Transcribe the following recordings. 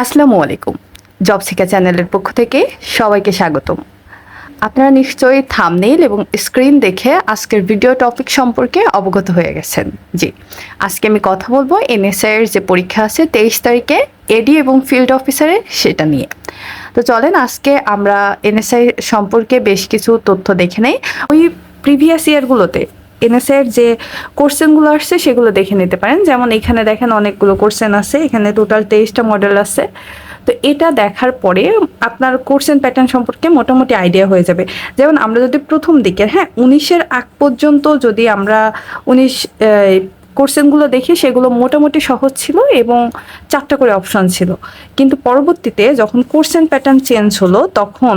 আসসালামু আলাইকুম। জব শিকা চ্যানেলের পক্ষ থেকে সবাইকে স্বাগতম। আপনারা নিশ্চয়ই থামনেইল এবং স্ক্রিন দেখে আজকের ভিডিও টপিক সম্পর্কে অবগত হয়ে গেছেন। জি, আজকে আমি কথা বলব এনএসআই এর যে পরীক্ষা আছে তেইশ তারিখে এডি এবং ফিল্ড অফিসারের সেটা নিয়ে। তো চলেন আজকে আমরা এনএসআই সম্পর্কে বেশ কিছু তথ্য দেখে নেই। ওই প্রিভিয়াস ইয়ারগুলোতে এনএসআই এর যে কোশ্চেনগুলো আসছে, সেগুলো দেখে নিতে পারেন। যেমন এখানে দেখেন অনেকগুলো কোশ্চেন আছে, এখানে টোটাল তেইশটা মডেল আছে। তো এটা দেখার পরে আপনার কোর্সেন প্যাটার্ন সম্পর্কে মোটামুটি আইডিয়া হয়ে যাবে। যেমন আমরা যদি প্রথম দিকের হ্যাঁ উনিশের আগ পর্যন্ত যদি আমরা উনিশ কোর্সেনগুলো দেখি, সেগুলো মোটামুটি সহজ ছিল এবং চারটা করে অপশন ছিল। কিন্তু পরবর্তীতে যখন কোর্সেন প্যাটার্ন চেঞ্জ হলো, তখন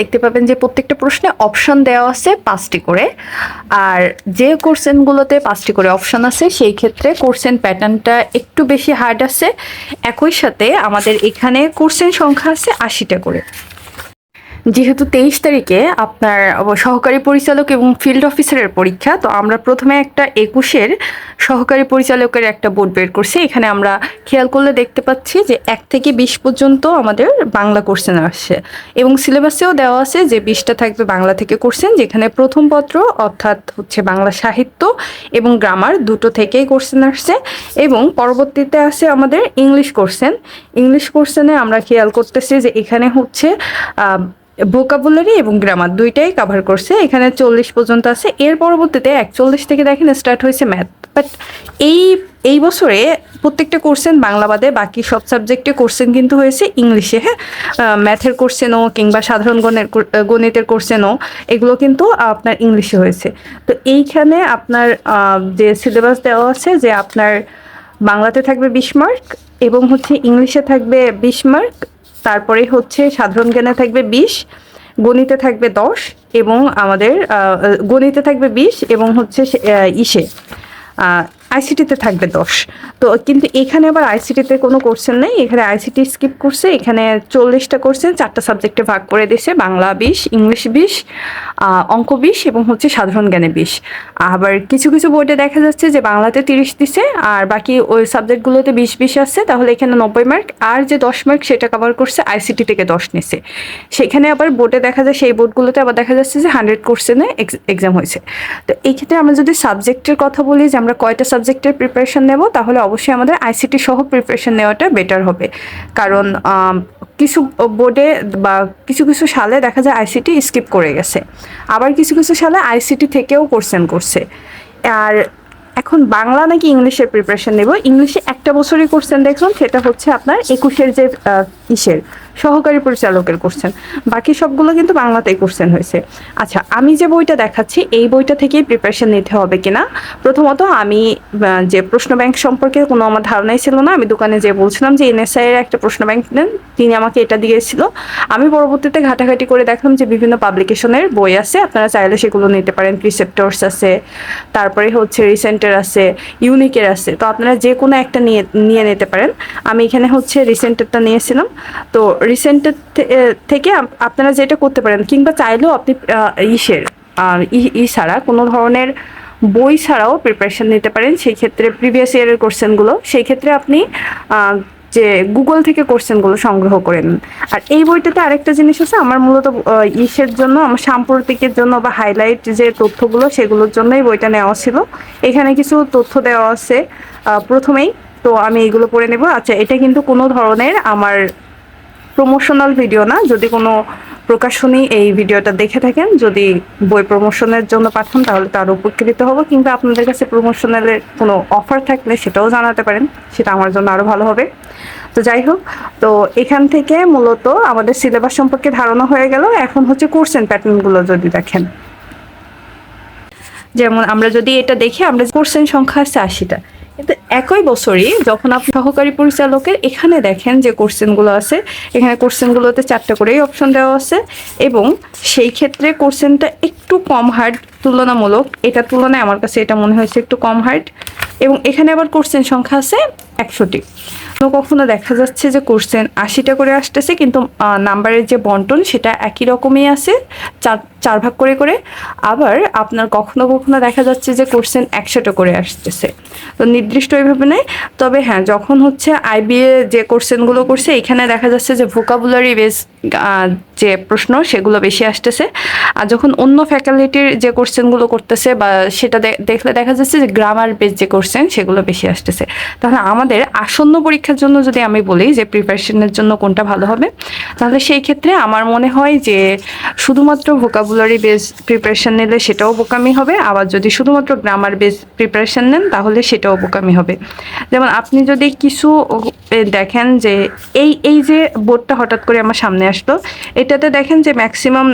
দেখতে পাবেন যে প্রত্যেকটা প্রশ্নে অপশন দেওয়া আছে পাঁচটি করে। আর যে কোর্সেনগুলোতে পাঁচটি করে অপশন আছে, সেই ক্ষেত্রে কোর্সেন প্যাটার্নটা একটু বেশি হার্ড আছে। একই সাথে আমাদের এখানে কোর্সেন সংখ্যা আছে আশিটা করে। যেহেতু তেইশ তারিখে আপনার সহকারী পরিচালক এবং ফিল্ড অফিসারের পরীক্ষা, তো আমরা প্রথমে একটা একুশের সহকারী পরিচালকের একটা বোর্ড বের করছি। এখানে আমরা খেয়াল করলে দেখতে পাচ্ছি যে এক থেকে বিশ পর্যন্ত আমাদের বাংলা কোর্সেন আসছে এবং সিলেবাসেও দেওয়া আছে যে বিশটা থাকবে বাংলা থেকে কোর্সেন যেখানে প্রথম পত্র অর্থাৎ হচ্ছে বাংলা সাহিত্য এবং গ্রামার দুটো থেকেই কোর্সেন আসছে এবং পরবর্তীতে আছে আমাদের ইংলিশ কোর্সেন ইংলিশ কোর্সেনে আমরা খেয়াল করতেছি যে এখানে হচ্ছে ভোকাবুলারি এবং গ্রামার দুইটাই কাভার করছে। এখানে চল্লিশ পর্যন্ত আছে। এর পরবর্তীতে একচল্লিশ থেকে দেখেন স্টার্ট হয়েছে ম্যাথ বাট এই এই বছরে প্রত্যেকটা কোর্সেন বাংলা বাদে, বাকি সব সাবজেক্টে কোর্সেন কিন্তু হয়েছে ইংলিশে হ্যাঁ? ম্যাথের কোর্সেনও কিংবা সাধারণ গণের, গণিতের কোর্সেনও এগুলো কিন্তু আপনার ইংলিশে হয়েছে। তো এইখানে আপনার যে সিলেবাস দেওয়া আছে যে আপনার বাংলাতে থাকবে বিশ মার্ক এবং হচ্ছে ইংলিশে থাকবে বিশ মার্ক তারপরে হচ্ছে সাধারণ জ্ঞানে থাকবে বিশ, গণিতে থাকবে দশ এবং আমাদের গণিতে থাকবে বিশ এবং হচ্ছে ইসে। আইসিটিতে থাকবে দশ। তো কিন্তু এখানে আবার আইসিটিতে কোনো কোর্সেন নেই। এখানে আইসিটি স্কিপ করছে, এখানে চল্লিশটা কোর্সেন চারটা সাবজেক্টে ভাগ করে দিয়েছে। বাংলা বিশ, ইংলিশ বিশ অঙ্ক বিশ এবং হচ্ছে সাধারণ জ্ঞানে বিশ। আবার কিছু কিছু বোর্ডে দেখা যাচ্ছে যে বাংলাতে তিরিশ দিছে, আর বাকি ওই সাবজেক্টগুলোতে বিশ বিশ আসছে। তাহলে এখানে নব্বই মার্ক আর যে দশ মার্ক সেটা কভার করছে আইসিটি থেকে দশ নিছে। সেখানে আবার বোর্ডে দেখা যায়, সেই বোর্ডগুলোতে আবার দেখা যাচ্ছে যে হান্ড্রেড কোর্সেনে এক্সাম হয়েছে। তো এই ক্ষেত্রে আমরা যদি সাবজেক্টের কথা বলি যে আমরা কয়টা সাবজেক্টের প্রিপারেশন নেব, তাহলে অবশ্যই আমাদের আইসিটি সহ প্রিপারেশন নেওয়াটা বেটার হবে। কারণ কিছু বোর্ডে বা কিছু কিছু সালে দেখা যায় আইসিটি স্কিপ করে গেছে। আবার কিছু কিছু সালে আইসিটি থেকেও কোর্সেন করছে। আর এখন বাংলা নাকি ইংলিশের প্রিপারেশন নেব? ইংলিশে একটা বছরই কোর্সেন দেখলাম, সেটা হচ্ছে আপনার একুশের যে ইসের। সহকারী পরিচালকের কোর্সেন বাকি সবগুলো কিন্তু বাংলাতেই কোর্সেন হয়েছে। আচ্ছা আমি যে বইটা দেখাচ্ছি, এই বইটা থেকেই প্রিপারেশন নিতে হবে কিনা? প্রথমত আমি যে প্রশ্ন ব্যাংক সম্পর্কে কোনো আমার ধারণাই ছিল না, আমি দোকানে যে বলছিলাম যে এনএসআই এর একটা প্রশ্ন ব্যাংক নেন, তিনি আমাকে এটা দিয়েছিল। আমি পরবর্তীতে ঘাটাঘাটি করে দেখলাম যে বিভিন্ন পাবলিকেশনের বই আছে, আপনারা চাইলে সেগুলো নিতে পারেন। প্রিসেপ্টর্স আছে, তারপরে হচ্ছে রিসেন্টের আছে ইউনিকের আছে। তো আপনারা যে কোনো একটা নিয়ে নিয়ে নিতে পারেন। আমি এখানে হচ্ছে রিসেন্টেরটা নিয়েছিলাম। তো রিসেন্টের থেকে আপনারা যেটা করতে পারেন, কিংবা চাইলেও আপনি ইসের ই ছাড়া কোনো ধরনের বই ছাড়াও প্রিপারেশন নিতে পারেন। সেই ক্ষেত্রে প্রিভিয়াস ইয়ারের কোশ্চেনগুলো সেই ক্ষেত্রে আপনি যে গুগল থেকে কোশ্চেনগুলো সংগ্রহ করে আর এই বইটাতে আরেকটা জিনিস আছে, আমার মূলত ইসের জন্য, আমার সাম্প্রতিকের জন্য বা হাইলাইট যে তথ্যগুলো, সেগুলোর জন্যই বইটা নেওয়া ছিল। এখানে কিছু তথ্য দেওয়া আছে প্রথমেই। তো আমি এগুলো পড়ে নেব। আচ্ছা এটা কিন্তু কোনো ধরনের আমার প্রমোশনাল ভিডিও না, যদি কোনো প্রকাশনী এই ভিডিওটা দেখে থাকেন, যদি বই প্রমোশনের জন্য পাঠান, তাহলে তার উপকৃত হব, কিংবা আপনাদের কাছে প্রমোশনালের কোনো অফার থাকলে সেটাও জানাতে পারেন, সেটা আমার জন্য আরও ভালো হবে। তো যাই হোক, তো এখান থেকে মূলত আমাদের সিলেবাস সম্পর্কে ধারণা হয়ে গেল, এখন হচ্ছে কোর্স অ্যান্ড প্যাটার্নগুলো যদি দেখেন। যেমন আমরা যদি এটা দেখি, আমরা কোর্সেন সংখ্যা আছে আশিটা একই বছরই যখন আপনি সহকারী পরিচালকের, এখানে দেখেন যে কোশ্চেনগুলো আছে। এখানে কোশ্চেনগুলোতে চারটে করেই অপশন দেওয়া আছে এবং সেই ক্ষেত্রে কোশ্চেনটা একটু কম হার্ড, তুলনামূলক। এটা তুলনায় আমার কাছে এটা মনে হয়েছে একটু কম হার্ড। এবং এখানে আবার কোশ্চেন সংখ্যা আছে একশোটি। কখনো কখনো দেখা যাচ্ছে যে কোশ্চেন আশিটা করে আসতেছে, কিন্তু নাম্বারের যে বন্টন সেটা একই রকমই আছে, চার চার ভাগ করে করে। আবার আপনার কখনো কখনো দেখা যাচ্ছে যে কোশ্চেন একশোটা করে আসতেছে। তো নির্দিষ্ট ওইভাবে নেই। তবে হ্যাঁ যখন হচ্ছে আইবিএ যে কোশ্চেনগুলো করছে, এখানে দেখা যাচ্ছে যে ভোকাবুলারি বেস যে প্রশ্ন সেগুলো বেশি আসতেছে। আর যখন অন্য ফ্যাকাল্টির যে কোশ্চেনগুলো করতেছে বা সেটা দেখলে দেখা যাচ্ছে যে গ্রামার বেস যে কোশ্চেন সেগুলো বেশি আসতেছে। তাহলে আমাদের আসন্ন পরীক্ষার জন্য যদি আমি বলি যে প্রিপারেশনের জন্য কোনটা ভালো হবে, তাহলে সেই ক্ষেত্রে আমার মনে হয় যে শুধুমাত্র ভোকাবুলারি বেস প্রিপারেশন নিলে সেটাও বোকামি হবে, আবার যদি শুধুমাত্র গ্রামার বেস প্রিপারেশন নেন, তাহলে সেটাও বোকামি হবে। যেমন আপনি যদি কিছু দেখেন যে এই এই যে বোর্ডটা হঠাৎ করে আমার সামনে আসলো, এটাতে দেখেন যে ম্যাক্সিমাম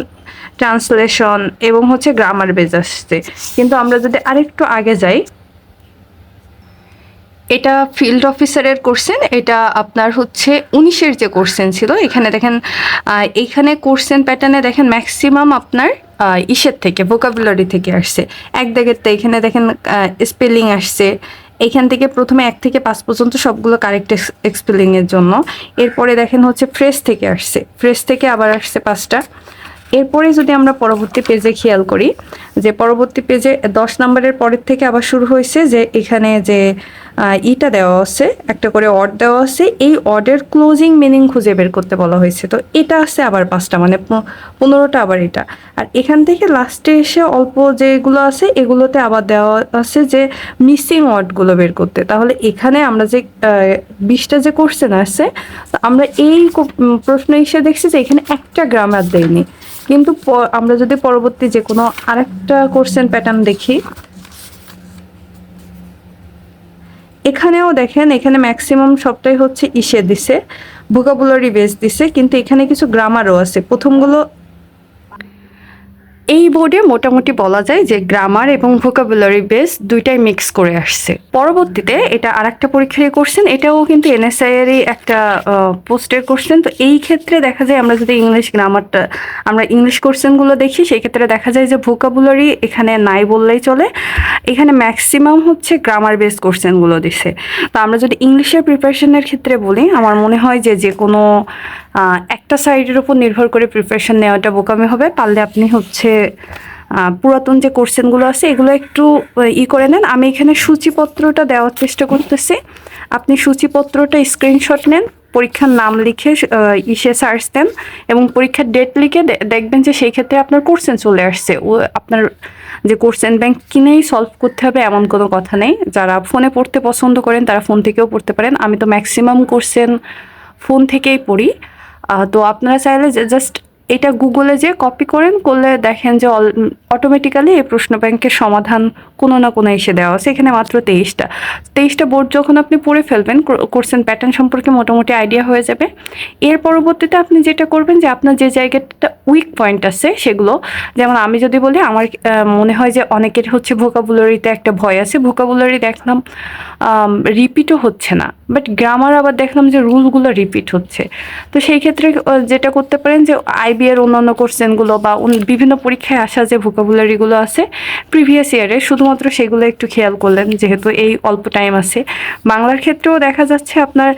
ট্রান্সলেশন এবং হচ্ছে গ্রামার বেজ আসছে। কিন্তু আমরা যদি আরেকটু আগে যাই এটা ফিল্ড অফিসারের কোর্সেন এটা আপনার হচ্ছে উনিশের যে কোর্সেন ছিল, এখানে দেখেন এইখানে কোর্সেন প্যাটার্নে দেখেন ম্যাক্সিমাম আপনার ইসের থেকে ভোকাবুলারি থেকে আসছে। এক দাগের তো এখানে দেখেন স্পেলিং আসছে। এখান থেকে প্রথমে এক থেকে পাঁচ পর্যন্ত সবগুলো কারেক্ট স্পেলিং এর জন্য। এরপরে দেখেন হচ্ছে ফ্রেশ থেকে আসছে। ফ্রেশ থেকে আবার আসছে পাঁচটা। এরপরে যদি আমরা পরবর্তী পেজে খেয়াল করি, যে পরবর্তী পেজে দশ নম্বরের পরের থেকে আবার শুরু হয়েছে, যে এখানে যে ইটা দেওয়া আছে, একটা করে অড দেওয়া আছে, এই অডের ক্লোজিং মিনিং খুঁজে বের করতে বলা হয়েছে। তো এটা আছে আবার পাঁচটা মানে পনেরোটা আবার এটা। আর এখান থেকে লাস্টে এসে অল্প যেগুলো আছে, এগুলোতে আবার দেওয়া আছে যে মিসিং ওয়ার্ডগুলো বের করতে। তাহলে এখানে আমরা যে বিশটা যে কোশ্চেন আছে আমরা এই প্রশ্ন এসে দেখছি যে এখানে একটা গ্রামার দেয়নি। কিন্তু আমরা যদি পরবর্তী যে কোনো আরেকটা কোশ্চেন প্যাটার্ন দেখি। এখানেও দেখেন, এখানে ম্যাক্সিমাম সবটাই হচ্ছে ইসে দিছে ভোকাবুলারি বেস দিছে, কিন্তু এখানে কিছু গ্রামারও আছে। প্রথমগুলো এই বোর্ডে মোটামুটি বলা যায় যে গ্রামার এবং ভোকাবুলারি বেস দুইটাই মিক্স করে আসছে। পরবর্তীতে এটা আরেকটা পরীক্ষায় করছেন এটাও কিন্তু এনএসআই এরই একটা পোস্টের কোশ্চেন তো এই ক্ষেত্রে দেখা যায় আমরা যদি ইংলিশ গ্রামারটা আমরা ইংলিশ কোশ্চেনগুলো দেখি, সেই ক্ষেত্রে দেখা যায় যে ভোকাবুলারি এখানে নাই বললেই চলে। এখানে ম্যাক্সিমাম হচ্ছে গ্রামার বেস কোশ্চেনগুলো দিছে। তো আমরা যদি ইংলিশের প্রিপারেশনের ক্ষেত্রে বলি, আমার মনে হয় যে যে কোনো একটা সাইডের উপর নির্ভর করে প্রিপারেশন নেওয়াটা বোকামি হবে। পারলে আপনি হচ্ছে পুরাতন যে কোশ্চেনগুলো আছে, এগুলো একটু ই করে নেন। আমি এখানে সূচিপত্রটা দেওয়ার চেষ্টা করতেছি। আপনি সূচিপত্রটা স্ক্রিনশট নেন, পরীক্ষার নাম লিখে ইসে সার্চ দেন এবং পরীক্ষার ডেট লিখে দেখবেন যে সেই ক্ষেত্রে আপনার কোশ্চেন চলে আসছে। ও, আপনার যে কোশ্চেন ব্যাংক কিনেই সলভ করতে হবে এমন কোনো কথা নেই। যারা ফোনে পড়তে পছন্দ করেন, তারা ফোন থেকেও পড়তে পারেন। আমি তো ম্যাক্সিমাম কোশ্চেন ফোন থেকেই পড়ি। তো আপনারা চাইলে জাস্ট এটা গুগলে যে কপি করেন, করলে দেখেন যে অটোমেটিক্যালি এই প্রশ্ন ব্যাংকের সমাধান কোনো না কোনো এসে দেওয়া আছে। এখানে মাত্র তেইশটা। তেইশটা বোর্ড যখন আপনি পড়ে ফেলবেন কোর্সেন প্যাটার্ন সম্পর্কে মোটামুটি আইডিয়া হয়ে যাবে। এর পরবর্তীতে আপনি যেটা করবেন যে আপনার যে জায়গাটা উইক পয়েন্ট আছে সেগুলো, যেমন আমি যদি বলি, আমার মনে হয় যে অনেকের হচ্ছে ভোকাবুলারিতে একটা ভয় আছে। ভোকাবুলারি দেখলাম রিপিটও হচ্ছে না। বাট গ্রামার আবার দেখলাম যে রুলগুলো রিপিট হচ্ছে। তো সেই ক্ষেত্রে যেটা করতে পারেন যে আইবি এর অন্যান্য কোশ্চেনগুলো বা বিভিন্ন পরীক্ষায় আসা যে ভোকাবুলারিগুলো আছে প্রিভিয়াস ইয়ারে শুধুমাত্র সেগুলো একটু খেয়াল করলেন, যেহেতু এই অল্প টাইম আছে। বাংলার ক্ষেত্রেও দেখা যাচ্ছে আপনার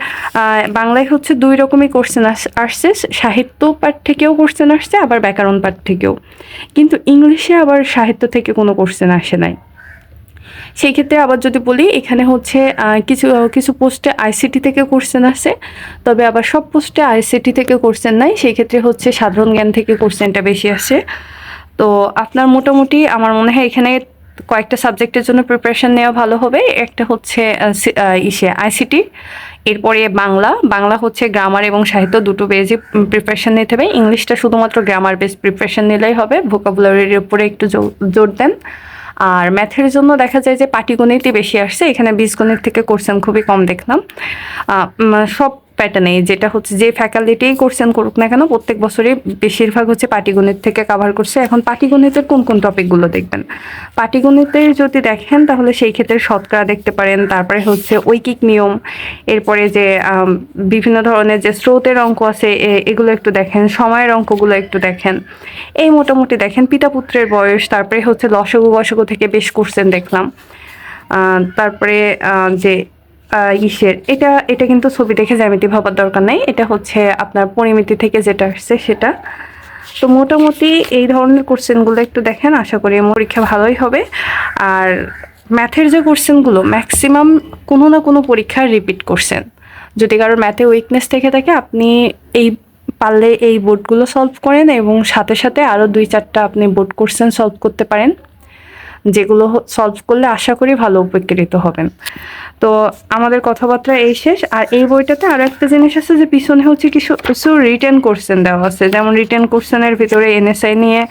বাংলায় হচ্ছে দুই রকমই কোশ্চেন আসছে, সাহিত্য পাঠ থেকেও কোশ্চেন আসছে, আবার ব্যাকরণ পাঠ থেকেও। কিন্তু ইংলিশে আবার সাহিত্য থেকে কোনো কোশ্চেন আসে নাই। সেই ক্ষেত্রে আবার যদি বলি, এখানে হচ্ছে কিছু কিছু পোস্টে আইসিটি থেকে কোশ্চেন আসে। তবে আবার সব পোস্টে আইসিটি থেকে কোশ্চেন নাই, সেই ক্ষেত্রে হচ্ছে সাধারণ জ্ঞান থেকে কোশ্চেনটা বেশি আসে। তো আপনার মোটামুটি আমার মনে হয় এখানে কয়েকটা সাবজেক্টের জন্য প্রিপারেশন নেওয়া ভালো হবে। একটা হচ্ছে ইসে আইসিটি এরপরে বাংলা। বাংলা হচ্ছে গ্রামার এবং সাহিত্য দুটো বেজে প্রিপারেশন নিতে হবে। ইংলিশটা শুধুমাত্র গ্রামার বেস প্রিপারেশন নিলেই হবে। ভোকাবুলারির উপরে একটু জোর দেন। আর ম্যাথের জন্য দেখা যায় যে পাটিগণিতই বেশি আসছে। এখানে বীজগণিত থেকে কোর্সেন খুবই কম দেখলাম সব প্যাটার্নে যেটা হচ্ছে যে ফ্যাকাল্টিতেই কোশ্চেন করুক না কেন, প্রত্যেক বছরই বেশিরভাগ হচ্ছে পাটিগণিত থেকে কাভার করছে। এখন পাটিগণিতের কোন কোন টপিকগুলো দেখবেন? পাটিগণিতের যদি দেখেন, তাহলে সেই ক্ষেত্রে শতকরা দেখতে পারেন। তারপরে হচ্ছে ঐকিক নিয়ম, এরপরে যে বিভিন্ন ধরনের যে স্রোতের অঙ্ক আছে এগুলো একটু দেখেন, সময়ের অঙ্কগুলো একটু দেখেন। এই মোটামুটি দেখেন, পিতা পুত্রের বয়স, তারপরে হচ্ছে লসগু বসগু থেকে বেশ কোশ্চেন দেখলাম। তারপরে যে ইসের। এটা এটা কিন্তু ছবি দেখে জ্যামিতি ভাবার দরকার নেই। এটা হচ্ছে আপনার পরিমিতি থেকে যেটা আসছে সেটা। তো মোটামুটি এই ধরনের কোশ্চেনগুলো একটু দেখেন। আশা করি পরীক্ষা ভালোই হবে। আর ম্যাথের যে কোশ্চেনগুলো ম্যাক্সিমাম কোনো না কোনো পরীক্ষায় রিপিট করছেন। যদি কারোর ম্যাথে উইকনেস থেকে থাকে, আপনি এই পারলে এই বোর্ডগুলো সলভ করেন এবং সাথে সাথে আরও দুই চারটা আপনি বোর্ড কোশ্চেন সলভ করতে পারেন। যেগুলো সলভ করলে আশা করি ভালো উপকৃত হবেন। তো আমাদের কথাবার্তা এই শেষ। আর এই বইটাতে আরও একটা জিনিস আছে যে পিছনে হচ্ছে কিছু কিছু রিটার্ন কোশ্চেন দেওয়া আছে। যেমন রিটার্ন কোশ্চেনের ভিতরে এনএসআই নিয়ে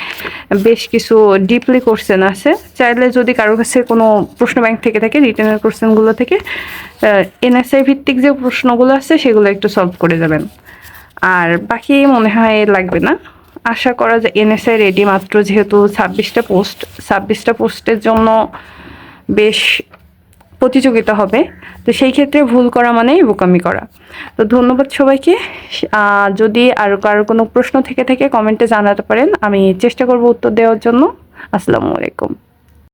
বেশ কিছু ডিপলি কোশ্চেন আছে। চাইলে যদি কারও কাছে কোনো প্রশ্ন ব্যাংক থেকে থাকে রিটার্নের কোশ্চেনগুলো থেকে এনএসআই ভিত্তিক যে প্রশ্নগুলো আছে, সেগুলো একটু সলভ করে যাবেন। আর বাকি মনে হয় লাগবে না। আশা করা যায় এনএসআই রেডি মাত্র, যেহেতু ছাব্বিশটা পোস্ট, ছাব্বিশটা পোস্টের জন্য বেশ প্রতিযোগিতা হবে। তো সেই ক্ষেত্রে ভুল করা মানেই বোকামি করা। তো ধন্যবাদ সবাইকে। যদি আর কারও কোনো প্রশ্ন থেকে থেকে, কমেন্টে জানাতে পারেন। আমি চেষ্টা করব উত্তর দেওয়ার জন্য। আসসালামু আলাইকুম।